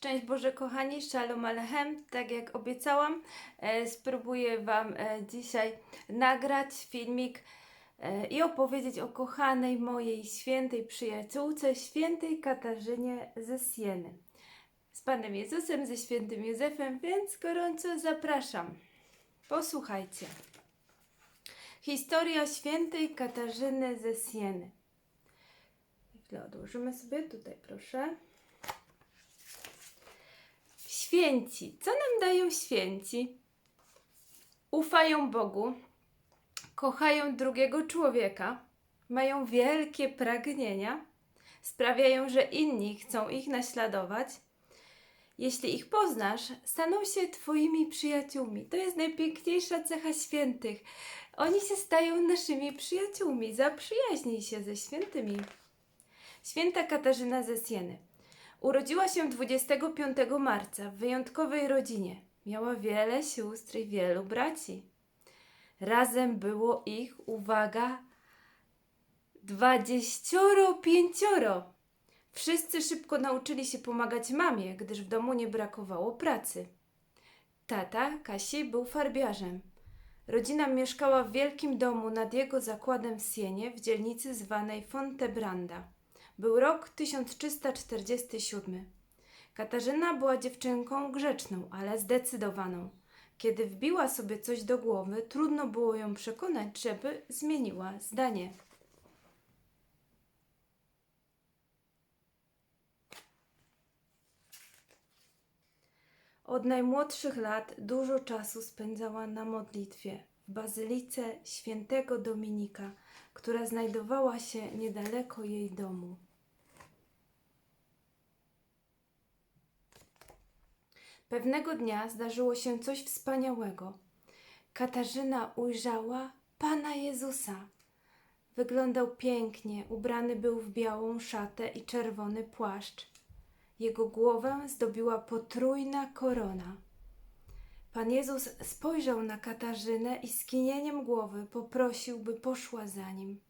Szczęść Boże kochani, Shalom Alechem. Tak jak obiecałam, e, spróbuję Wam e, dzisiaj nagrać filmik e, i opowiedzieć o kochanej mojej świętej przyjaciółce, świętej Katarzynie ze Sieny. Z Panem Jezusem, ze świętym Józefem, więc gorąco zapraszam. Posłuchajcie. Historia świętej Katarzyny ze Sieny. Chwilę odłożymy sobie tutaj, proszę. Święci. Co nam dają święci? Ufają Bogu, kochają drugiego człowieka, mają wielkie pragnienia, sprawiają, że inni chcą ich naśladować. Jeśli ich poznasz, staną się Twoimi przyjaciółmi. To jest najpiękniejsza cecha świętych. Oni się stają naszymi przyjaciółmi. Zaprzyjaźnij się ze świętymi. Święta Katarzyna ze Sieny. Urodziła się 25 marca w wyjątkowej rodzinie. Miała wiele sióstr i wielu braci. Razem było ich, uwaga, dwadzieścioro pięcioro. Wszyscy szybko nauczyli się pomagać mamie, gdyż w domu nie brakowało pracy. Tata Kasi był farbiarzem. Rodzina mieszkała w wielkim domu nad jego zakładem w Sienie w dzielnicy zwanej Fontebranda. Był rok 1347. Katarzyna była dziewczynką grzeczną, ale zdecydowaną. Kiedy wbiła sobie coś do głowy, trudno było ją przekonać, żeby zmieniła zdanie. Od najmłodszych lat dużo czasu spędzała na modlitwie w bazylice świętego Dominika, która znajdowała się niedaleko jej domu. Pewnego dnia zdarzyło się coś wspaniałego. Katarzyna ujrzała Pana Jezusa. Wyglądał pięknie, ubrany był w białą szatę i czerwony płaszcz. Jego głowę zdobiła potrójna korona. Pan Jezus spojrzał na Katarzynę i skinieniem głowy poprosił, by poszła za nim.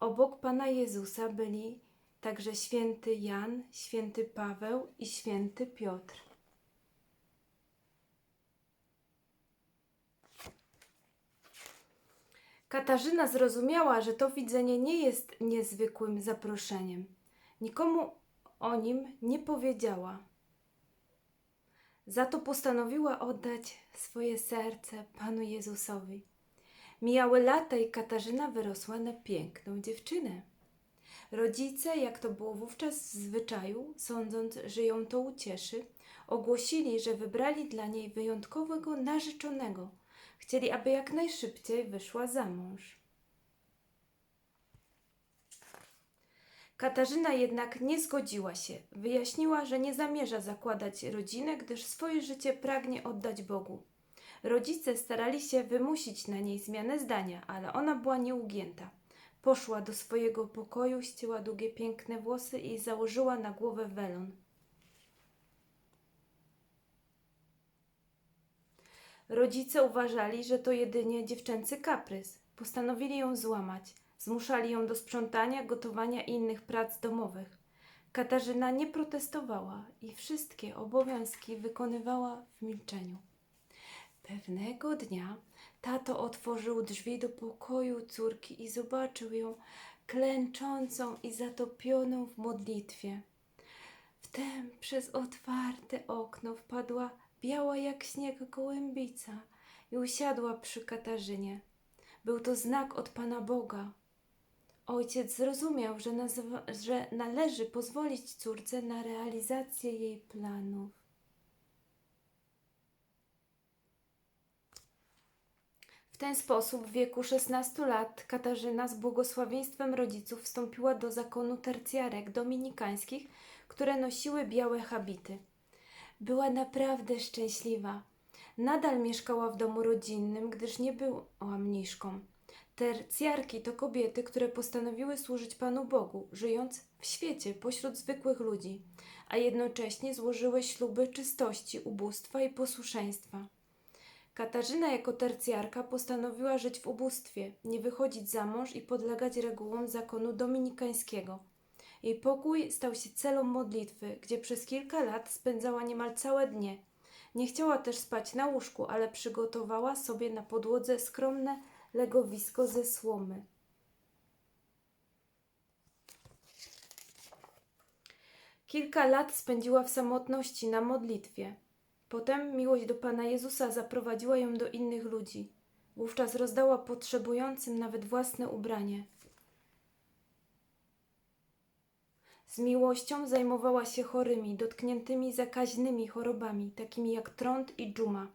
Obok Pana Jezusa byli także święty Jan, święty Paweł i święty Piotr. Katarzyna zrozumiała, że to widzenie nie jest niezwykłym zaproszeniem. Nikomu o nim nie powiedziała. Za to postanowiła oddać swoje serce Panu Jezusowi. Mijały lata i Katarzyna wyrosła na piękną dziewczynę. Rodzice, jak to było wówczas w zwyczaju, sądząc, że ją to ucieszy, ogłosili, że wybrali dla niej wyjątkowego narzeczonego. Chcieli, aby jak najszybciej wyszła za mąż. Katarzyna jednak nie zgodziła się. Wyjaśniła, że nie zamierza zakładać rodziny, gdyż swoje życie pragnie oddać Bogu. Rodzice starali się wymusić na niej zmianę zdania, ale ona była nieugięta. Poszła do swojego pokoju, ścięła długie, piękne włosy i założyła na głowę welon. Rodzice uważali, że to jedynie dziewczęcy kaprys. Postanowili ją złamać. Zmuszali ją do sprzątania, gotowania i innych prac domowych. Katarzyna nie protestowała i wszystkie obowiązki wykonywała w milczeniu. Pewnego dnia tato otworzył drzwi do pokoju córki i zobaczył ją klęczącą i zatopioną w modlitwie. Wtem przez otwarte okno wpadła biała jak śnieg gołębica i usiadła przy Katarzynie. Był to znak od Pana Boga. Ojciec zrozumiał, że, że należy pozwolić córce na realizację jej planów. W ten sposób w wieku 16 lat Katarzyna z błogosławieństwem rodziców wstąpiła do zakonu tercjarek dominikańskich, które nosiły białe habity. Była naprawdę szczęśliwa. Nadal mieszkała w domu rodzinnym, gdyż nie była mniszką. Tercjarki to kobiety, które postanowiły służyć Panu Bogu, żyjąc w świecie pośród zwykłych ludzi, a jednocześnie złożyły śluby czystości, ubóstwa i posłuszeństwa. Katarzyna jako tercjarka postanowiła żyć w ubóstwie, nie wychodzić za mąż i podlegać regułom zakonu dominikańskiego. Jej pokój stał się celą modlitwy, gdzie przez kilka lat spędzała niemal całe dnie. Nie chciała też spać na łóżku, ale przygotowała sobie na podłodze skromne legowisko ze słomy. Kilka lat spędziła w samotności na modlitwie. Potem miłość do Pana Jezusa zaprowadziła ją do innych ludzi. Wówczas rozdała potrzebującym nawet własne ubranie. Z miłością zajmowała się chorymi, dotkniętymi zakaźnymi chorobami, takimi jak trąd i dżuma.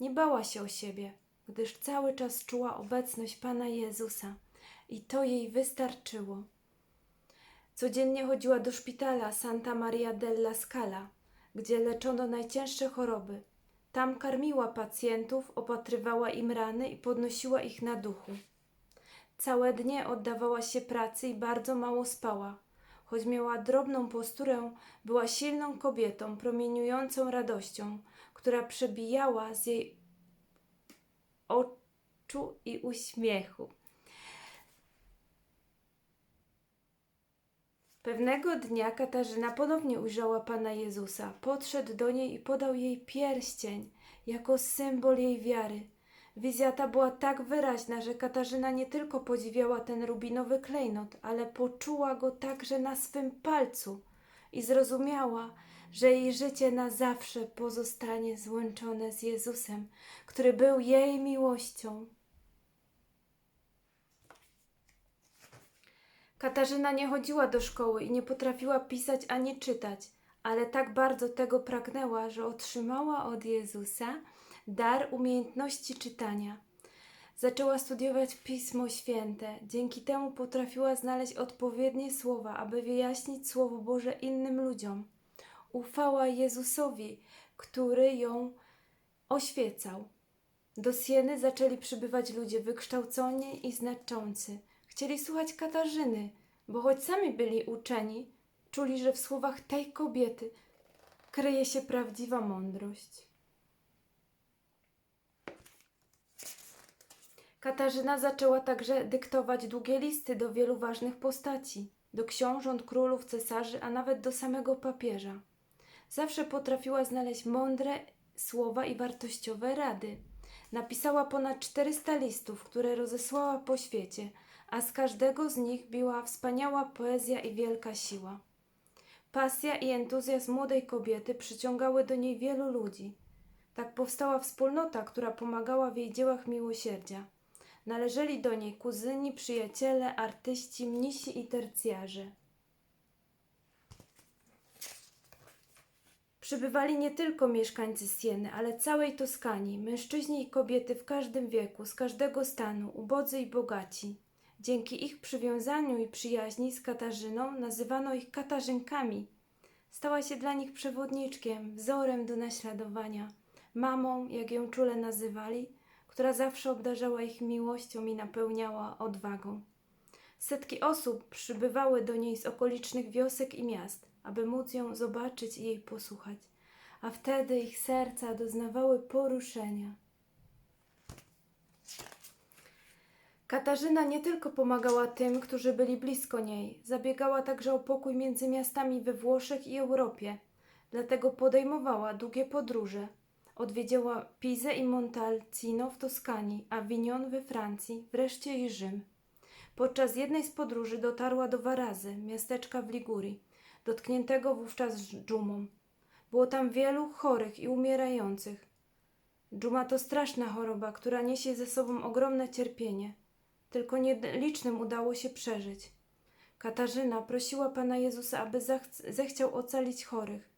Nie bała się o siebie, gdyż cały czas czuła obecność Pana Jezusa i to jej wystarczyło. Codziennie chodziła do szpitala Santa Maria della Scala, gdzie leczono najcięższe choroby. Tam karmiła pacjentów, opatrywała im rany i podnosiła ich na duchu. Całe dnie oddawała się pracy i bardzo mało spała. Choć miała drobną posturę, była silną kobietą, promieniującą radością, która przebijała z jej oczu i uśmiechu. Pewnego dnia Katarzyna ponownie ujrzała Pana Jezusa. Podszedł do niej i podał jej pierścień jako symbol jej wiary. Wizja ta była tak wyraźna, że Katarzyna nie tylko podziwiała ten rubinowy klejnot, ale poczuła go także na swym palcu i zrozumiała, że jej życie na zawsze pozostanie złączone z Jezusem, który był jej miłością. Katarzyna nie chodziła do szkoły i nie potrafiła pisać ani czytać, ale tak bardzo tego pragnęła, że otrzymała od Jezusa dar umiejętności czytania. Zaczęła studiować Pismo Święte. Dzięki temu potrafiła znaleźć odpowiednie słowa, aby wyjaśnić Słowo Boże innym ludziom. Ufała Jezusowi, który ją oświecał. Do Sieny zaczęli przybywać ludzie wykształconi i znaczący. Chcieli słuchać Katarzyny, bo choć sami byli uczeni, czuli, że w słowach tej kobiety kryje się prawdziwa mądrość. Katarzyna zaczęła także dyktować długie listy do wielu ważnych postaci, do książąt, królów, cesarzy, a nawet do samego papieża. Zawsze potrafiła znaleźć mądre słowa i wartościowe rady. Napisała ponad 400 listów, które rozesłała po świecie, a z każdego z nich biła wspaniała poezja i wielka siła. Pasja i entuzjazm młodej kobiety przyciągały do niej wielu ludzi. Tak powstała wspólnota, która pomagała w jej dziełach miłosierdzia. Należeli do niej kuzyni, przyjaciele, artyści, mnisi i tercjarze. Przybywali nie tylko mieszkańcy Sieny, ale całej Toskanii, mężczyźni i kobiety w każdym wieku, z każdego stanu, ubodzy i bogaci. Dzięki ich przywiązaniu i przyjaźni z Katarzyną nazywano ich Katarzynkami. Stała się dla nich przewodniczkiem, wzorem do naśladowania, mamą, jak ją czule nazywali, która zawsze obdarzała ich miłością i napełniała odwagą. Setki osób przybywały do niej z okolicznych wiosek i miast, aby móc ją zobaczyć i jej posłuchać, a wtedy ich serca doznawały poruszenia. Katarzyna nie tylko pomagała tym, którzy byli blisko niej, zabiegała także o pokój między miastami we Włoszech i Europie. Dlatego podejmowała długie podróże. Odwiedziła Pizę i Montalcino w Toskanii, Avignon we Francji, wreszcie i Rzym. Podczas jednej z podróży dotarła do Warazy, miasteczka w Ligurii, dotkniętego wówczas dżumą. Było tam wielu chorych i umierających. Dżuma to straszna choroba, która niesie ze sobą ogromne cierpienie. Tylko nielicznym udało się przeżyć. Katarzyna prosiła Pana Jezusa, aby zechciał ocalić chorych.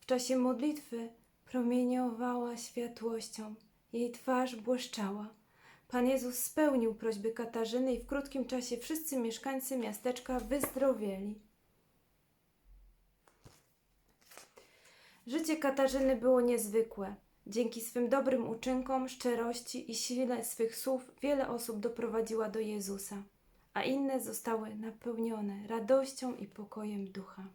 W czasie modlitwy promieniowała światłością. Jej twarz błyszczała. Pan Jezus spełnił prośby Katarzyny i w krótkim czasie wszyscy mieszkańcy miasteczka wyzdrowieli. Życie Katarzyny było niezwykłe. Dzięki swym dobrym uczynkom, szczerości i sile swych słów wiele osób doprowadziła do Jezusa, a inne zostały napełnione radością i pokojem ducha.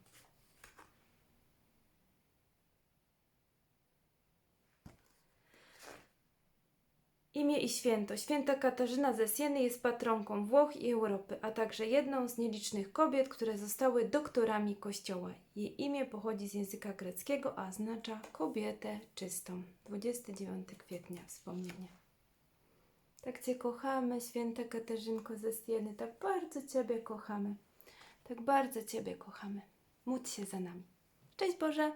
Imię i święto. Święta Katarzyna ze Sieny jest patronką Włoch i Europy, a także jedną z nielicznych kobiet, które zostały doktorami Kościoła. Jej imię pochodzi z języka greckiego, a oznacza kobietę czystą. 29 kwietnia wspomnienie. Tak Cię kochamy, święta Katarzynko ze Sieny, tak bardzo Ciebie kochamy. Tak bardzo Ciebie kochamy. Módl się za nami. Cześć Boże!